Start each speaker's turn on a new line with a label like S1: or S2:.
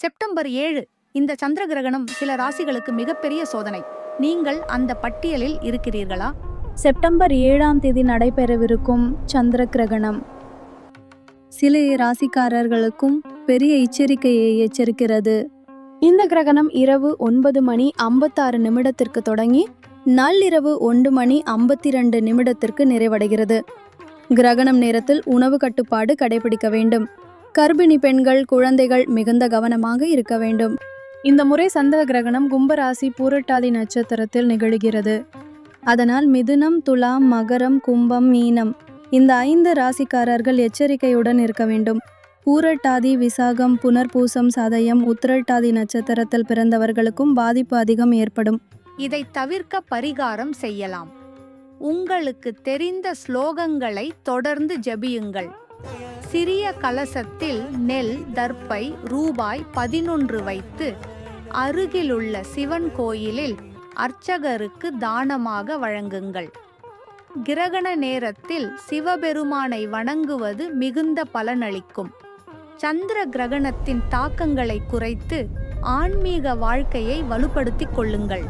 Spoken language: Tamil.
S1: செப்டம்பர் ஏழு இந்த சந்திர கிரகணம் சில ராசிகளுக்கு மிகப்பெரிய சோதனை. நீங்கள் அந்த பட்டியலில் இருக்கிறீர்களா?
S2: செப்டம்பர் ஏழாம் தேதி நடைபெறவிருக்கும் சந்திர கிரகணம் சில ராசிக்காரர்களுக்கும் பெரிய எச்சரிக்கையை எச்சரிக்கிறது. இந்த கிரகணம் இரவு ஒன்பது மணி ஐம்பத்தாறு நிமிடத்திற்கு தொடங்கி நள்ளிரவு ஒன்று மணி ஐம்பத்தி ரெண்டு நிமிடத்திற்கு நிறைவடைகிறது. கிரகணம் நேரத்தில் உணவு கட்டுப்பாடு கடைபிடிக்க வேண்டும். கர்ப்பிணி பெண்கள் குழந்தைகள் மிகுந்த கவனமாக இருக்க வேண்டும். இந்த முறை சந்திர கிரகணம் கும்பராசி பூரட்டாதி நட்சத்திரத்தில் நிகழ்கிறது. அதனால் மிதுனம் துலாம் மகரம் கும்பம் மீனம் இந்த ஐந்து ராசிக்காரர்கள் எச்சரிக்கையுடன் இருக்க வேண்டும். பூரட்டாதி விசாகம் புனர்பூசம் சதயம் உத்திரட்டாதி நட்சத்திரத்தில் பிறந்தவர்களுக்கும் பாதிப்பு அதிகம் ஏற்படும்.
S1: இதை தவிர்க்க பரிகாரம் செய்யலாம். உங்களுக்கு தெரிந்த ஸ்லோகங்களை தொடர்ந்து ஜெபியுங்கள். சிறிய கலசத்தில் நெல் தர்ப்பை ரூபாய் பதினொன்று வைத்து அருகிலுள்ள சிவன் கோயிலில் அர்ச்சகருக்கு தானமாக வழங்குங்கள். கிரகண நேரத்தில் சிவபெருமானை வணங்குவது மிகுந்த பலனளிக்கும். சந்திர கிரகணத்தின் தாக்கங்களை குறைத்து ஆன்மீக வாழ்க்கையை வலுப்படுத்திக் கொள்ளுங்கள்.